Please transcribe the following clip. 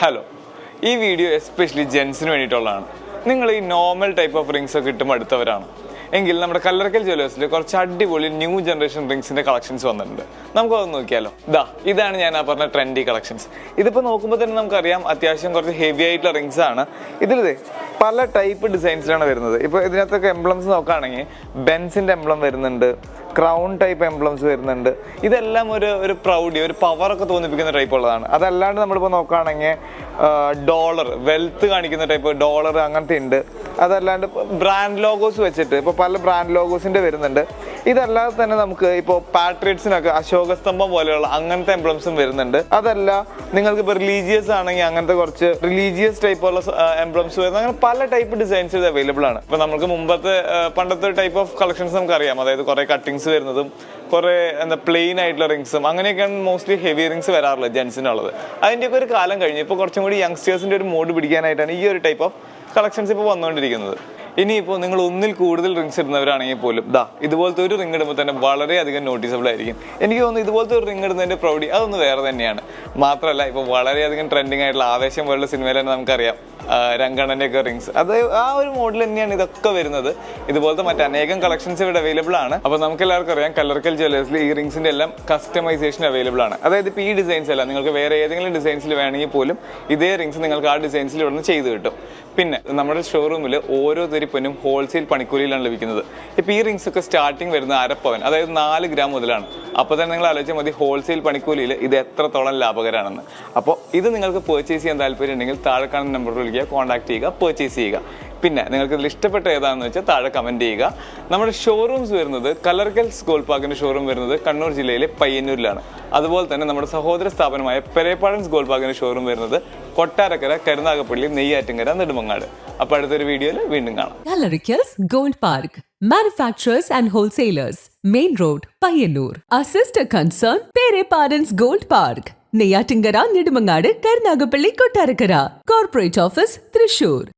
Hello ഈ video especially ജെൻസിന് വേണ്ടിയിട്ടുള്ളതാണ്. നിങ്ങൾ ഈ നോർമൽ ടൈപ്പ് ഓഫ് റിങ്സ് ഒക്കെ ഇട്ടും അടുത്തവരാണ് എങ്കിൽ നമ്മുടെ കല്ലറക്കൽ ജ്വല്ലേഴ്സിൽ കുറച്ച് അടിപൊളി ന്യൂ ജനറേഷൻ റിങ്സിന്റെ കളക്ഷൻസ് വന്നിട്ടുണ്ട്. നമുക്ക് അത് നോക്കിയാലോ? ദാ ഇതാണ് ഞാൻ ആ പറഞ്ഞ ട്രെൻഡി കളക്ഷൻസ്. ഇതിപ്പോൾ നോക്കുമ്പോൾ തന്നെ നമുക്കറിയാം അത്യാവശ്യം കുറച്ച് ഹെവി ആയിട്ടുള്ള റിങ്സ് ആണ്. ഇതിലേ പല ടൈപ്പ് ഡിസൈൻസിലാണ് വരുന്നത്. ഇപ്പോൾ ഇതിനകത്തൊക്കെ എംബ്ലംസ് നോക്കുകയാണെങ്കിൽ ബെൻസിന്റെ എംബ്ലം വരുന്നുണ്ട് ക്രൗൺ ടൈപ്പ് എംബ്ലംസ് വരുന്നുണ്ട്. ഇതെല്ലാം ഒരു ഒരു പ്രൗഡി ഒരു പവറൊക്കെ തോന്നിപ്പിക്കുന്ന ടൈപ്പ് ഉള്ളതാണ്. അതല്ലാണ്ട് നമ്മളിപ്പോൾ നോക്കുകയാണെങ്കിൽ ഡോളർ വെൽത്ത് കാണിക്കുന്ന ടൈപ്പ് ഡോളർ അങ്ങനത്തെ ഉണ്ട്. അതല്ലാണ്ട് ബ്രാൻഡ് ലോഗോസ് വെച്ചിട്ട് ഇപ്പോൾ പല ബ്രാൻഡ് ലോഗോസിന്റെ വരുന്നുണ്ട്. ഇതല്ലാതെ തന്നെ നമുക്ക് ഇപ്പോൾ പാട്രിയറ്റ്സിനൊക്കെ അശോകസ്തംഭം പോലെയുള്ള അങ്ങനത്തെ എംബ്ലംസും വരുന്നുണ്ട്. അതല്ല നിങ്ങൾക്ക് ഇപ്പോൾ റിലീജിയസ് ആണെങ്കിൽ അങ്ങനത്തെ കുറച്ച് റിലീജിയസ് ടൈപ്പ് ഉള്ള എംബ്ലംസ് വരുന്ന. അങ്ങനെ പല ടൈപ്പ് ഡിസൈൻസ് ഇത് അവൈലബിൾ ആണ്. ഇപ്പൊ നമുക്ക് മുമ്പത്തെ പണ്ടത്തെ ടൈപ്പ് ഓഫ് കളക്ഷൻസ് നമുക്ക് അറിയാം അതായത് കുറേ കട്ടിങ്സ് വരുന്നതും കുറേ എന്താ പ്ലെയിൻ ആയിട്ടുള്ള റിങ്സും അങ്ങനെയൊക്കെയാണ് മോസ്റ്റ്ലി ഹെവി റിങ്സ് വരാറുള്ളത് ജെൻസിനുള്ളത് അതിന്റെയൊക്കെ ഒരു കാലം കഴിഞ്ഞു. ഇപ്പോൾ കുറച്ചും കൂടി യങ്സ്റ്റേഴ്സിന്റെ ഒരു മോഡ് പിടിക്കാനായിട്ടാണ് ഈ ഒരു ടൈപ്പ് ഓഫ് കളക്ഷൻസ് ഇപ്പോൾ വന്നുകൊണ്ടിരിക്കുന്നത് ഇനിയിപ്പോൾ നിങ്ങൾ ഒന്നിൽ കൂടുതൽ റിങ്സ് ഇടുന്നവരാണെങ്കിൽ പോലും ദാ ഇതുപോലത്തെ ഒരു റിങ് ഇടുമ്പോൾ തന്നെ വളരെയധികം നോട്ടീസബിൾ ആയിരിക്കും. എനിക്ക് തോന്നുന്നു ഇതുപോലത്തെ ഒരു റിങ് ഇടുന്നതിന്റെ പ്രൗഢി അതൊന്ന് വേറെ തന്നെയാണ്. മാത്രമല്ല ഇപ്പോൾ വളരെയധികം ട്രെൻഡിങ് ആയിട്ടുള്ള ആവേശം പോലുള്ള സിനിമയിൽ തന്നെ നമുക്കറിയാം രംഗണ്ണന്റെ ഒക്കെ റിങ്സ് അത് ആ ഒരു മോഡൽ തന്നെയാണ് ഇതൊക്കെ വരുന്നത്. ഇതുപോലത്തെ മറ്റ് അനേകം കളക്ഷൻസ് ഇവിടെ അവൈലബിൾ ആണ്. അപ്പോൾ നമുക്ക് എല്ലാവർക്കും അറിയാം കലർക്കൽ ജ്വല്ലേഴ്സിൽ ഈ റിങ്സിന്റെ എല്ലാം കസ്റ്റമൈസേഷൻ അവൈലബിൾ ആണ്. അതായത് ഇപ്പോൾ ഈ ഡിസൈൻസ് അല്ല നിങ്ങൾക്ക് വേറെ ഏതെങ്കിലും ഡിസൈൻസിൽ വേണമെങ്കിൽ പോലും ഇതേ റിങ്സ് നിങ്ങൾക്ക് ആ ഡിസൈൻസിൽ ഇവിടെ നിന്ന് ചെയ്ത് കിട്ടും. പിന്നെ നമ്മുടെ ഷോറൂമിൽ ഓരോ തരിപ്പനും ഹോൾസെയിൽ പണിക്കൂലിയിലാണ് ലഭിക്കുന്നത്. ഇപ്പോൾ ഈ റിങ്സ് ഒക്കെ സ്റ്റാർട്ടിങ് വരുന്ന അരപ്പവൻ അതായത് നാല് ഗ്രാം മുതലാണ്. അപ്പോൾ തന്നെ നിങ്ങൾ ആലോചിച്ചാൽ മതി ഹോൾസെയിൽ പണിക്കൂലിയിൽ ഇത് എത്രത്തോളം ലാഭകരമാണെന്ന് അപ്പോൾ ഇത് നിങ്ങൾക്ക് പർച്ചേസ് ചെയ്യാൻ താല്പര്യം ഉണ്ടെങ്കിൽ താഴെ കാണുന്ന നമ്പറിൽ വിളിക്കുക കോൺടാക്ട് ചെയ്യുക പർച്ചേസ് ചെയ്യുക. പിന്നെ നിങ്ങൾക്ക് ഇതിൽ ഇഷ്ടപ്പെട്ട ഏതാണെന്ന് വെച്ചാൽ താഴെ കമന്റ് ചെയ്യുക നമ്മുടെ ഷോറൂംസ് വരുന്നത് കലർക്കൽസ് ഗോൾഡ് പാർക്കിന്റെ ഷോറൂം വരുന്നത് കണ്ണൂർ ജില്ലയിലെ പയ്യന്നൂരിലാണ് അതുപോലെ തന്നെ നമ്മുടെ സഹോദര സ്ഥാപനമായ പെരേപ്പാടൻസ് ഗോൾ പാർക്കിന്റെ ഷോറൂം വരുന്നത് കൊട്ടാരക്കര കരുനാഗപ്പള്ളി നെയ്യാറ്റിങ്കര നെടുമങ്ങാട് അപ്പോൾ അടുത്തൊരു വീഡിയോയിൽ വീണ്ടും കാണാം Park. Manufacturers and wholesalers. Main Road, Payanur. Our sister concern, Pere Parents Gold Park. Neyyattinkara Nedumangad Karunagappally Kottarakkara Corporate Office, Thrissur